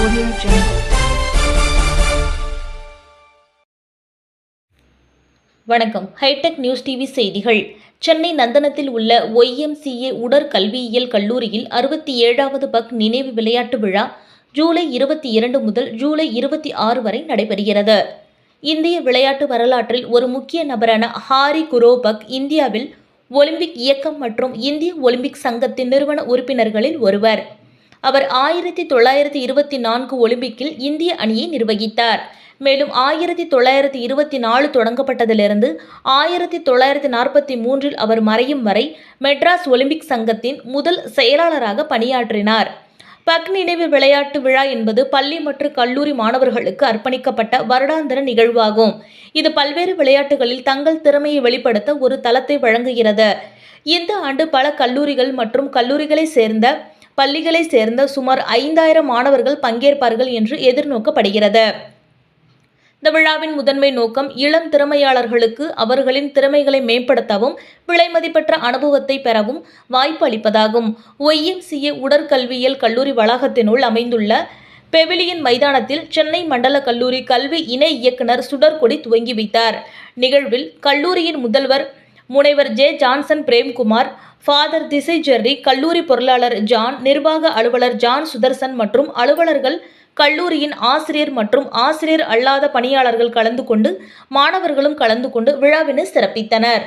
Audio Jungle. வணக்கம் hi-tech news TV செய்திகள். சென்னை நந்தனத்தில் உள்ள ஒய்எம்சிஏ உடற்கல்வியியல் கல்லூரியில் அறுபத்தி ஏழாவது பக் நினைவு விளையாட்டு விழா ஜூலை இருபத்தி இரண்டு முதல் ஜூலை இருபத்தி ஆறு வரை நடைபெறுகிறது. இந்திய விளையாட்டு வரலாற்றில் ஒரு முக்கிய நபரான ஹாரி குரோபக் இந்தியாவில் ஒலிம்பிக் இயக்கம் மற்றும் இந்திய ஒலிம்பிக் சங்கத்தின் நிறுவன உறுப்பினர்களில் ஒருவர். அவர் ஆயிரத்தி தொள்ளாயிரத்தி இருபத்தி நான்கு ஒலிம்பிக்கில் இந்திய அணியை நிர்வகித்தார். மேலும் ஆயிரத்தி தொள்ளாயிரத்தி இருபத்தி நாலு தொடங்கப்பட்டதிலிருந்து ஆயிரத்தி தொள்ளாயிரத்தி நாற்பத்தி மூன்றில் அவர் மறையும் வரை மெட்ராஸ் ஒலிம்பிக் சங்கத்தின் முதல் செயலாளராக பணியாற்றினார். பக் நினைவு விளையாட்டு விழா என்பது பள்ளி மற்றும் கல்லூரி மாணவர்களுக்கு அர்ப்பணிக்கப்பட்ட வருடாந்திர நிகழ்வாகும். இது பல்வேறு விளையாட்டுகளில் தங்கள் திறமையை வெளிப்படுத்த ஒரு தளத்தை வழங்குகிறது. இந்த ஆண்டு பல கல்லூரிகள் மற்றும் கல்லூரிகளை சேர்ந்த பள்ளிகளை சேர்ந்த சுமார் ஐந்தாயிரம் மாணவர்கள் பங்கேற்பார்கள் என்று எதிர்நோக்கப்படுகிறது. இந்த விழாவின் முதன்மை நோக்கம் இளம் திறமையாளர்களுக்கு அவர்களின் திறமைகளை மேம்படுத்தவும் விலைமதிப்பற்ற அனுபவத்தை பெறவும் வாய்ப்பு அளிப்பதாகும். ஒய்எம்சிஏ உடற்கல்வியியல் கல்லூரி வளாகத்தினுள் அமைந்துள்ள பெவிலியன் மைதானத்தில் சென்னை மண்டல கல்லூரி கல்வி இணை இயக்குனர் சுடர்கொடி துவங்கி வைத்தார். நிகழ்வில் கல்லூரியின் முதல்வர் முனைவர் ஜே ஜான்சன் பிரேம்குமார் ஃபாதர் திசை ஜெர்ரி கல்லூரி பொருளாளர் ஜான் நிர்வாக அலுவலர் ஜான் சுதர்சன் மற்றும் அலுவலர்கள் கல்லூரியின் ஆசிரியர் மற்றும் ஆசிரியர் அல்லாத பணியாளர்கள் கலந்து கொண்டு மாணவர்களும் கலந்து கொண்டு விழாவினை சிறப்பித்தனர்.